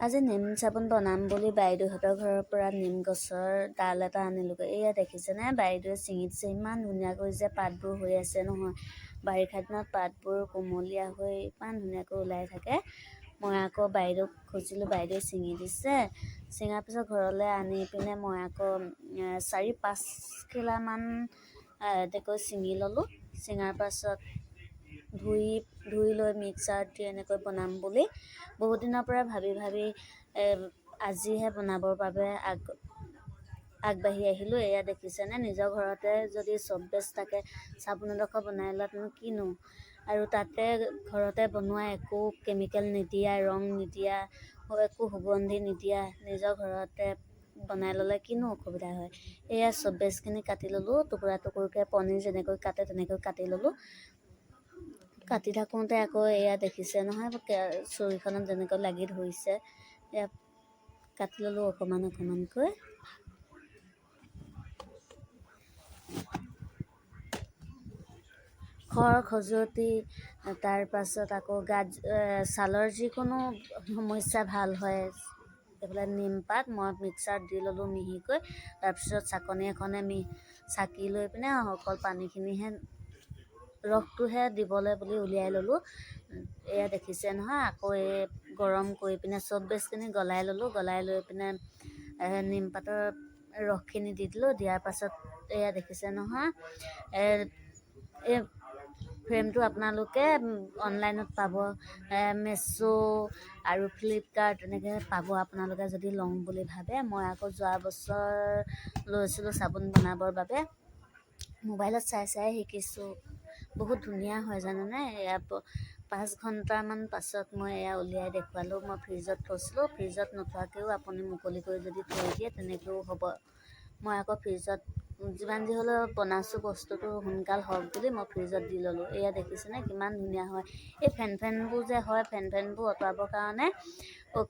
আজি নিম চাবোন বনাম বুলি বাইদেউহঁতৰ ঘৰৰ পৰা নিম গছৰ ডাল এটা আনিলোগৈ। এয়া দেখিছেনে? বাইদেৱে ছিঙি দিছে ইমান ধুনীয়াকৈ যে পাতবোৰ হৈ আছে নহয়। বাৰিষা দিনত পাতবোৰ কুমলীয়া হৈ ইমান ধুনীয়াকৈ ওলাই থাকে। মই আকৌ বাইদেউক খুজিলোঁ বাইদেৱে ছিঙি দিছে। ছিঙাৰ পিছত ঘৰলৈ আনি পিনে মই আকৌ চাৰি পাঁচ কিলামান এনেকৈ ছিঙি ল'লোঁ। ছিঙাৰ পাছত ধুই ধুই লৈ মিক্সাৰত দি এনেকৈ বনাম বুলি বহুত দিনৰ পৰা ভাবি ভাবি আজিহে বনাবৰ বাবে আগ আগবাঢ়ি আহিলোঁ। এয়া দেখিছেনে? নিজৰ ঘৰতে যদি চব বেচ থাকে চাবোন এডোখৰ বনাই লোৱাতনো কিনো? আৰু তাতে ঘৰতে বনোৱা একো কেমিকেল নিদিয়া ৰং নিদিয়া একো সুগন্ধি নিদিয়া নিজৰ ঘৰতে বনাই ল'লে কিনো অসুবিধা হয়? এয়া চব বেচখিনি কাটি ল'লোঁ টুকুৰা টুকুৰকৈ পনীৰ যেনেকৈ কাটে তেনেকৈ কাটি ল'লোঁ। কাটি থাকোঁতে আকৌ এয়া দেখিছে। নহয় চুৰিখনত যেনেকৈ লাগি ধৰিছে, এয়া কাটি ল'লোঁ অকণমান অকণমানকৈ খৰ খজুৱতি তাৰপাছত আকৌ গাত ছালৰ যিকোনো সমস্যা ভালো হয়, এইফালে নিমপাত মই মিক্সাৰত দি ল'লোঁ মিহিকৈ। তাৰপিছত চাকনি এখনে মি চাকি লৈ পিনে অকল পানীখিনিহে ৰসটোহে দিবলৈ বুলি উলিয়াই ল'লোঁ। এয়া দেখিছে নহয় আকৌ এই গৰম কৰি পিনে চব বেচখিনি গলাই ল'লোঁ গলাই লৈ পিনে নিমপাতৰ ৰসখিনি দি দিলোঁ দিয়াৰ পাছত এয়া দেখিছে নহয় এই ফ্ৰেমটো আপোনালোকে অনলাইনত পাব মেছ' আৰু ফ্লিপকাৰ্ট এনেকৈ পাব আপোনালোকে যদি লওঁ বুলি ভাবে। মই আকৌ যোৱা বছৰ লৈছিলোঁ চাবোন বনাবৰ বাবে। মোবাইলত চাই চাই শিকিছোঁ। বহুত ধুনীয়া হয় জানেনে? এয়া পাঁচ ঘণ্টামান পাছত মই এয়া উলিয়াই দেখুৱালোঁ মই ফ্ৰিজত থৈছিলোঁ। ফ্ৰিজত নোথোৱাকৈও আপুনি মুকলি কৰি যদি থৈ দিয়ে তেনেকৈও হ'ব। মই আকৌ ফ্ৰিজত যিমান যি হ'লেও বনাইছোঁ বস্তুটো সোনকাল হওক বুলি মই ফ্ৰিজত দি ল'লোঁ। এয়া দেখিছেনে কিমান ধুনীয়া হয়। এই ফেন ফেনবোৰ যে হয় ফেন ফেনবোৰ আঁতৰাবৰ কাৰণে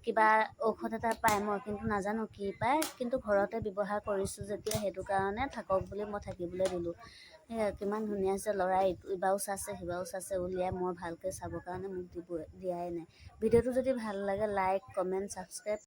কিবা ঔষধ এটা পায় মই কিন্তু নাজানো কি পায়। কিন্তু ঘৰতে ব্যৱহাৰ কৰিছোঁ যেতিয়া সেইটো কাৰণে থাকক বুলি মই থাকিবলৈ দিলোঁ। কিমান ধুনীয়া হৈছে ল'ৰাই ইবাৰো চাইছে সিবাৰো চাইছে উলিয়াই মই ভালকৈ চাবৰ কাৰণে মোক দিব দিয়াই নাই। ভিডিঅ'টো যদি ভাল লাগে লাইক কমেণ্ট ছাবস্ক্ৰাইব